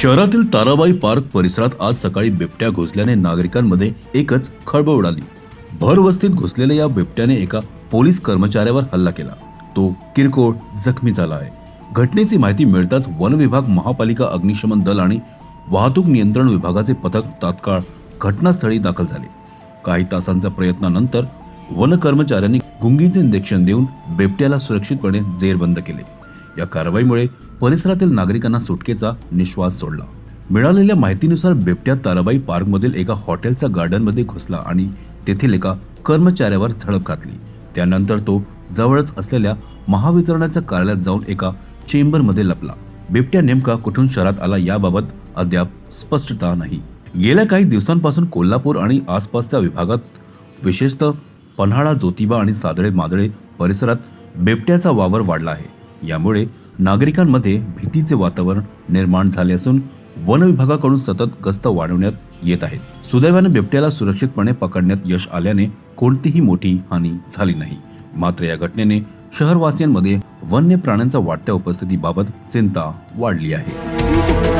शहरातील ताराबाई पार्क परिसरात आज सकाळी बिबट्या घुसल्याने नागरिकांमध्ये एकच खळबळ उडाली. भर वस्तीत घुसलेल्या या बिबट्याने एका पोलीस कर्मचाऱ्यावर हल्ला केला. तो किरकोळ जखमी झाला आहे. घटनेची माहिती मिळताच वन विभाग महापालिका अग्निशमन दल आणि वाहतूक नियंत्रण विभागाचे पथक तात्काळ घटनास्थळी दाखल झाले. काही तासांच्या प्रयत्नानंतर वन कर्मचाऱ्यांनी गुंगीचे इंजेक्शन देऊन बिबट्याला सुरक्षितपणे जेरबंद केले. या कारवाईमुळे परिसरातील नागरिकांना सुटकेचा निश्वास सोडला. मिळालेल्या माहितीनुसार बिबट्या ताराबाई पार्कमधील एका हॉटेलच्या गार्डनमध्ये घुसला आणि तेथील एका कर्मचाऱ्यावर झडप घातली. त्यानंतर तो जवळच असलेल्या महावितरणाच्या कार्यालयात जाऊन एका चेंबरमध्ये लपला. बिबट्या नेमका कुठून शहरात आला याबाबत अद्याप स्पष्टता नाही. गेल्या काही दिवसांपासून कोल्हापूर आणि आसपासच्या विभागात विशेषतः पन्हाळा ज्योतिबा आणि सादळे मादळे परिसरात बिबट्याचा वावर वाढला आहे. यामुळे नागरिकांमध्ये भीतीचे वातावरण निर्माण झाले असून वन विभागाकडून सतत गस्त वाढवण्यात येत आहेत. सुदैवाने बिबट्याला सुरक्षितपणे पकडण्यात यश आल्याने कोणतीही मोठी हानी झाली नाही. मात्र या घटनेने शहरवासियांमध्ये वन्य प्राण्यांच्या वाढत्या उपस्थितीबाबत चिंता वाढली आहे.